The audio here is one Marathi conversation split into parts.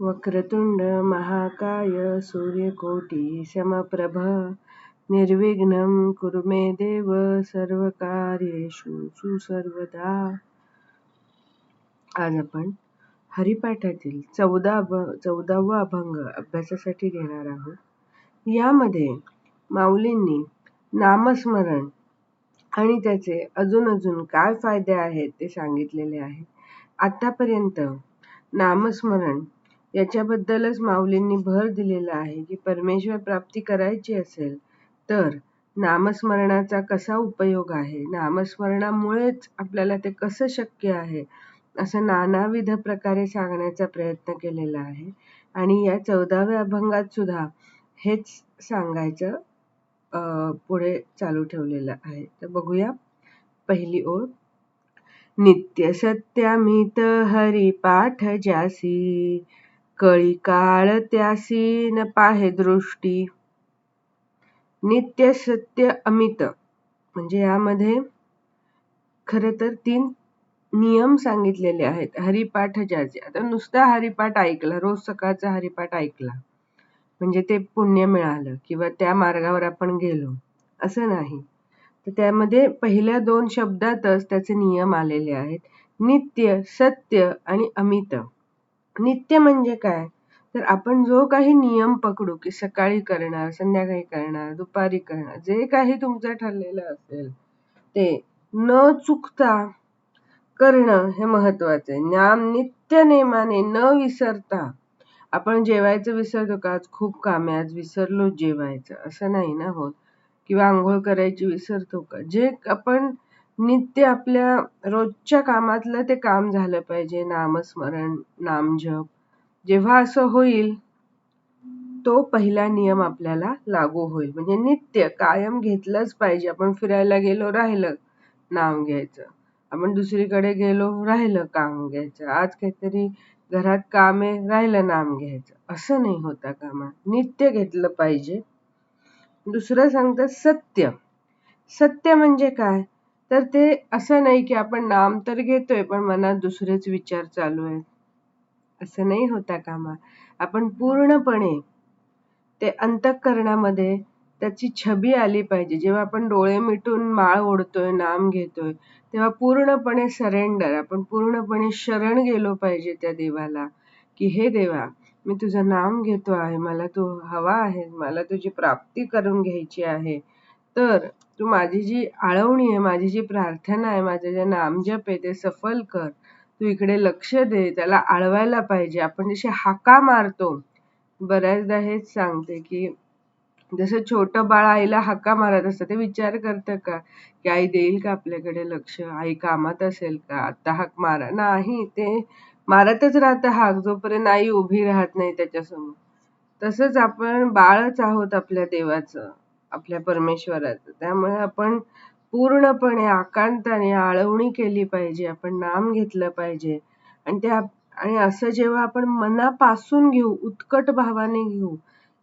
वक्रतुंड महाकाय सूर्यकोटी समप्रभ निर्विघ्नं कुरु मे देव सर्वकार्येषु सुसर्वदा। आज आपण हरिपाठातील चौदा चौदावा अभंग अभ्यासासाठी घेणार आहोत. यामध्ये माऊलींनी नामस्मरण आणि त्याचे अजून अजून काय फायदे आहेत ते सांगितलेले आहे. आतापर्यंत नामस्मरण याच्याबद्दलच माऊलींनी भर दिलेला आहे की परमेश्वर प्राप्ती करायची असेल तर नामस्मरणाचा कसा उपयोग आहे? नामस्मरणामुळेच आपल्याला ते कसं शक्य आहे? असं नानाविध प्रकारे सांगण्याचा प्रयत्न केलेला आहे. आणि या चौदाव्या अभंगात सुद्धा हेच सांगायचं पुढे चालू ठेवलेलं आहे. तर बघूया. पहिली ओळ. नित्य सत्यामित हरी पाठ जासी कळी काळ त्यासी न पाहे दृष्टी. नित्य सत्य अमित. म्हणजे यामध्ये खरं तर तीन नियम सांगितलेले आहेत. हरिपाठ ज्याचे. आता नुसता हरिपाठ ऐकला. रोज सकाळचा हरिपाठ ऐकला. म्हणजे ते पुण्य मिळालं किंवा त्या मार्गावर आपण गेलो. असं नाही. तर त्यामध्ये पहिल्या दोन शब्दातच त्याचे नियम आलेले आहेत. नित्य सत्य आणि अमित. नित्य म्हणजे काय? तर आपण जो काही नियम पकडू की सकाळी करणार संध्याकाळी करणार दुपारी करणार जे काही तुमचं ठरलेलं असेल ते न चुकता करणं हे महत्वाचं आहे. नाम नित्य नेमाने न विसरता आपण जेवायचं विसरतो का? आज खूप काम आहे आज विसरलो जेवायचं. असं नाही ना होत? किंवा आंघोळ करायची विसरतो का? जे आपण नित्य आपल्या रोजच्या कामातलं ते काम झालं पाहिजे. नामस्मरण नामजप. जेव्हा असं होईल तो पहिला नियम आपल्याला लागू होईल. म्हणजे नित्य कायम घेतलंच पाहिजे. आपण फिरायला गेलो राहिलं नाम घ्यायचं. आपण दुसरीकडे गेलो राहिलं काम घ्यायचं. आज काहीतरी घरात काम आहे राहिलं नाम घ्यायचं. असं नाही होता कामा नित्य घेतलं पाहिजे. दुसरं सांगतात सत्य. सत्य म्हणजे काय? तर ते असं नाही की आपण नाम तर घेतोय पण मनात दुसरेच विचार चालू आहेत. असं नाही होता कामा. आपण पूर्णपणे ते अंतःकरणामध्ये त्याची छबी आली पाहिजे. जेव्हा आपण डोळे मिटून माळ ओढतोय नाम घेतोय तेव्हा पूर्णपणे सरेंडर आपण पूर्णपणे शरण गेलो पाहिजे त्या देवाला. की हे देवा मी तुझं नाम घेतो आहे मला तू हवा आहे मला तुझी प्राप्ती करून घ्यायची आहे. तर तू माझी जी आळवणी आहे माझी जी प्रार्थना आहे माझं जे नामजप आहे ते सफल कर. तू इकडे लक्ष दे त्याला आळवायला पाहिजे. आपण जशी हाका मारतो बऱ्याचदा हेच सांगते की जसं छोटं बाळ आईला हाका मारत असतं ते विचार करतं का की आई देईल का आपल्याकडे लक्ष? आई कामात असेल का? आता हाक मारा. नाही ते मारतच राहतं हाक जोपर्यंत आई उभी राहत नाही त्याच्यासमोर. तसंच आपण बाळच आहोत आपल्या देवाचं. आपल्या परमेश्वराचं त्यामुळे आपण पूर्णपणे आकांताने आळवणी केली पाहिजे आपण नाम घेतलं पाहिजे. आणि त्या आणि असं जेव्हा आपण मनापासून घेऊ उत्कट भावाने घेऊ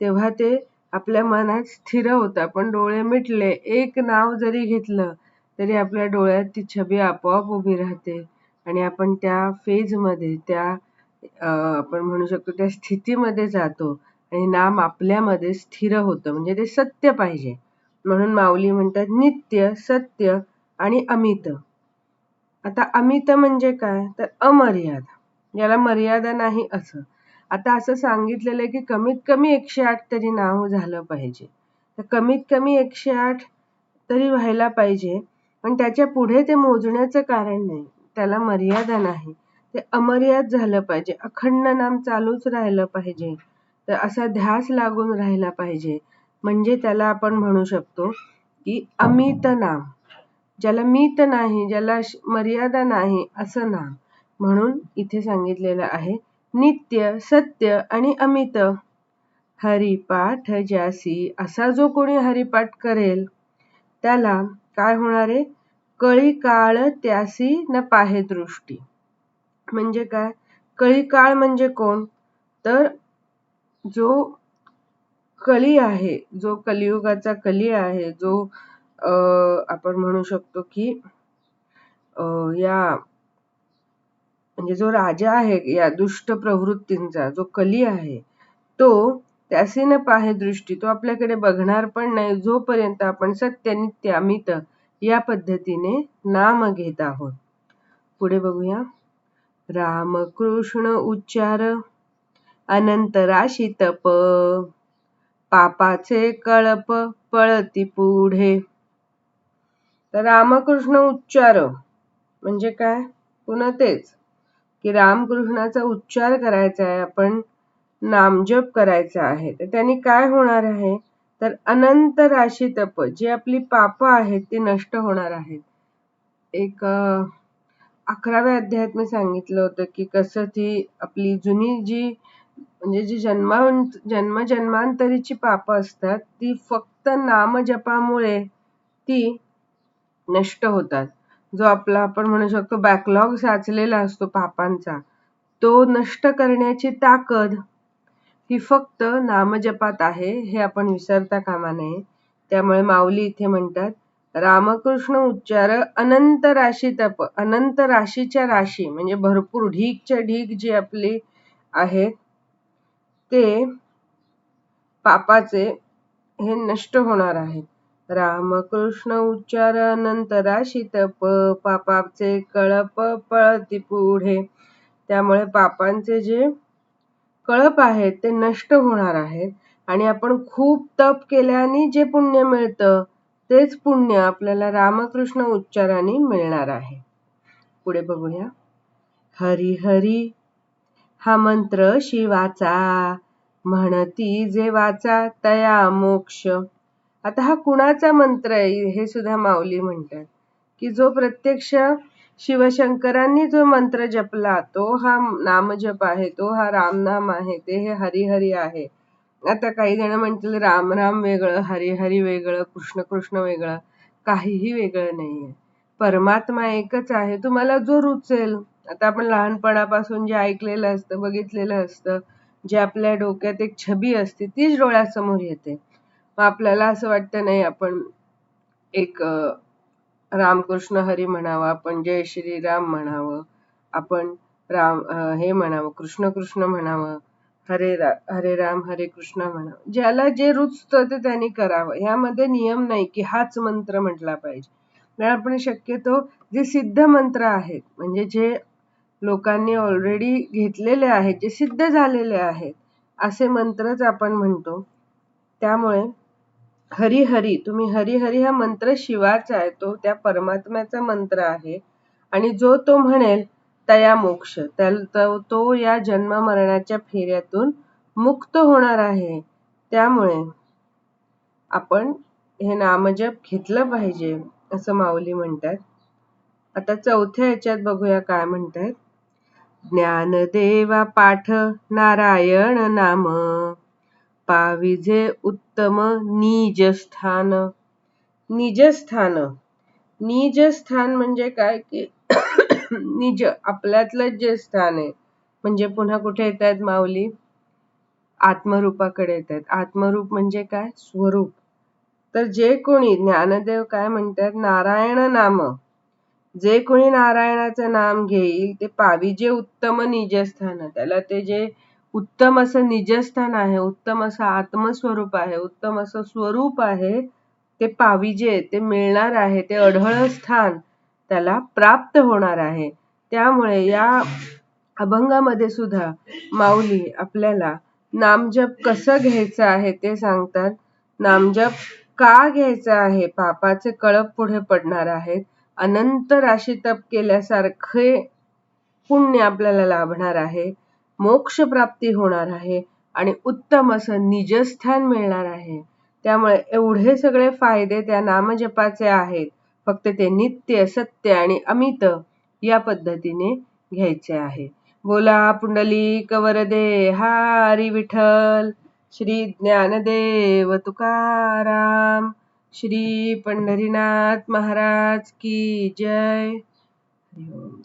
तेव्हा ते आपल्या मनात स्थिर होतं. आपण डोळे मिटले एक नाव जरी घेतलं तरी आपल्या डोळ्यात ती छबी आपोआप उभी राहते. आणि आपण त्या फेजमध्ये त्या आपण म्हणू शकतो त्या स्थितीमध्ये जातो. नाम आपल्यामध्ये स्थिर होतं. म्हणजे ते सत्य पाहिजे. म्हणून माऊली म्हणतात नित्य सत्य आणि अमित. आता अमित म्हणजे काय? तर अमर्याद. याला मर्यादा नाही असं. आता असं सांगितलेलं आहे की कमीत कमी एकशे आठ तरी नाव झालं पाहिजे. तर कमीत कमी एकशे आठ तरी व्हायला पाहिजे. पण त्याच्या पुढे ते मोजण्याचं कारण नाही. त्याला मर्यादा नाही. ते अमर्याद झालं पाहिजे. अखंड नाम चालूच राहिलं पाहिजे. तर असा ध्यास लागून राहिला पाहिजे. म्हणजे त्याला आपण म्हणू शकतो की अमित नाम. ज्याला मित नाही ज्याला मर्यादा नाही असं नाम. म्हणून इथे सांगितलेलं आहे नित्य सत्य आणि अमित. हरिपाठ ज्यासी असा जो कोणी हरिपाठ करेल त्याला काय होणार आहे? कळी काळ त्यासी न पाहे दृष्टी. म्हणजे काय? कळी काळ म्हणजे कोण? तर जो कली आहे जो कलियुगाचा कली आहे जो आपण म्हणू शकतो की या म्हणजे जो राजा आहे या दुष्ट प्रवृत्तींचा जो कली आहे तो त्यासी न पाहे दृष्टी तो आपल्याकडे बघणार पण नाही जोपर्यंत आपण सत्य नित्य अमित या पद्धतीने नाम घेत आहोत. पुढे बघूया. रामकृष्ण उच्चार अनंत राशी तप. पापाचे कळप पळती पुढे. तर रामकृष्ण उच्चार. म्हणजे काय? पुन्हा तेच. की रामकृष्णाचा उच्चार करायचा आहे आपण नामजप करायचा आहे. तर त्यांनी काय होणार आहे? तर अनंत राशी तप. जी आपली पाप आहेत ती नष्ट होणार आहेत. एक अकराव्या अध्यायात मी सांगितलं होतं की कसं ती आपली जुनी जी म्हणजे जी जन्मा जन्मजन्मांतरीची पाप असतात ती फक्त नामजपामुळे ती नष्ट होतात. जो आपला आपण म्हणू शकतो बॅकलॉग साचलेला असतो पापांचा तो नष्ट करण्याची ताकद ही फक्त नामजपात आहे हे आपण विसरता कामा नये. त्यामुळे माऊली इथे म्हणतात रामकृष्ण उच्चार अनंत राशी तप अनंत राशीच्या राशी म्हणजे भरपूर ढीकच्या ढीक जी आपली आहे ते पापाचे हे नष्ट होणार आहेत रामकृष्ण उच्चार अनंत पापाचे कळप पळती पुढे. त्यामुळे पापांचे जे कळप आहेत ते नष्ट होणार आहेत आणि आपण खूप तप केल्याने जे पुण्य मिळतं तेच पुण्य आपल्याला रामकृष्ण उच्चाराने मिळणार आहे. पुढे बघूया. हरी हरी हा मंत्र शिवाचा. म्हणती जे वाचा तया मोक्ष. आता हा कुणाचा मंत्र आहे? हे सुद्धा माऊली म्हणतात. की जो प्रत्यक्ष शिवशंकरांनी जो मंत्र जपला तो हा नामजप आहे तो हा रामनाम आहे ते हे हरिहरी आहे. आता काही जण म्हणतील राम राम वेगळं हरिहरी वेगळं कृष्ण कृष्ण वेगळं काहीही वेगळं नाहीये. परमात्मा एकच आहे. तुम्हाला जो रुचेल. आता आपण लहानपणापासून जे ऐकलेलं असतं बघितलेलं असतं जे आपल्या डोक्यात एक छबी असते तीच डोळ्यासमोर येते. मग आपल्याला असं वाटतं नाही आपण एक रामकृष्ण हरी म्हणावं आपण जय श्रीराम म्हणावं आपण राम हे म्हणावं कृष्ण कृष्ण म्हणावं हरे रा हरे राम हरे कृष्ण म्हणावं. ज्याला जे रुचतं ते त्यांनी करावं. ह्यामध्ये नियम नाही की हाच मंत्र म्हटला पाहिजे. आपण शक्यतो जे सिद्ध मंत्र आहेत म्हणजे जे लोकांनी ऑलरेडी घेतलेले आहेत जे सिद्ध झालेले आहेत असे मंत्रच आपण म्हणतो. त्यामुळे हरी हरी तुम्ही हरी हरी हा मंत्र शिवाचा आहे तो त्या परमात्म्याचा मंत्र आहे. आणि जो तो म्हणेल तया मोक्ष तो या जन्म मरणाच्या फेऱ्यातून मुक्त होणार आहे. त्यामुळे आपण हे नामजप घेतलं पाहिजे असं माऊली म्हणतात. आता चौथ्या ह्याच्यात बघूया काय म्हणतात. ज्ञानदेवा पाठ नारायण नाम। पाविजे उत्तम निजस्थान। निजस्थान. निजस्थान म्हणजे काय की निज आपल्यातलंच जे स्थान आहे म्हणजे पुन्हा कुठे येत आहेत माऊली? आत्मरूपाकडे येत आहेत आत्मरूप म्हणजे काय? स्वरूप. तर जे कोणी ज्ञानदेव काय म्हणतात? नारायण नाम. जे कोणी नारायणाचं नाम घेईल ते पाविजे उत्तम निजस्थान त्याला ते जे उत्तम असं निजस्थान आहे उत्तम असं आत्मस्वरूप आहे उत्तम असं स्वरूप आहे ते पाविजे ते मिळणार आहे ते अढळ स्थान त्याला प्राप्त होणार आहे. त्यामुळे या अभंगामध्ये सुद्धा माऊली आपल्याला नामजप कसं घ्यायचं आहे ते सांगतात. नामजप का घ्यायचं आहे? पापाचे कळप पुढे पडणार आहेत. अनंत राशी तप केल्यासारखे पुण्य आपल्याला लाभणार आहे मोक्ष प्राप्ती होणार आहे आणि उत्तम असं निजस्थान मिळणार आहे. त्यामुळे एवढे सगळे फायदे त्या नामजपाचे आहेत. फक्त ते नित्य सत्य आणि अमित या पद्धतीने घ्यायचे आहे. बोला पुंडली वरदे हारी विठ्ठल श्री ज्ञानदेव तुकाराम. श्री पंढरीनाथ महाराज की जय. हरिओम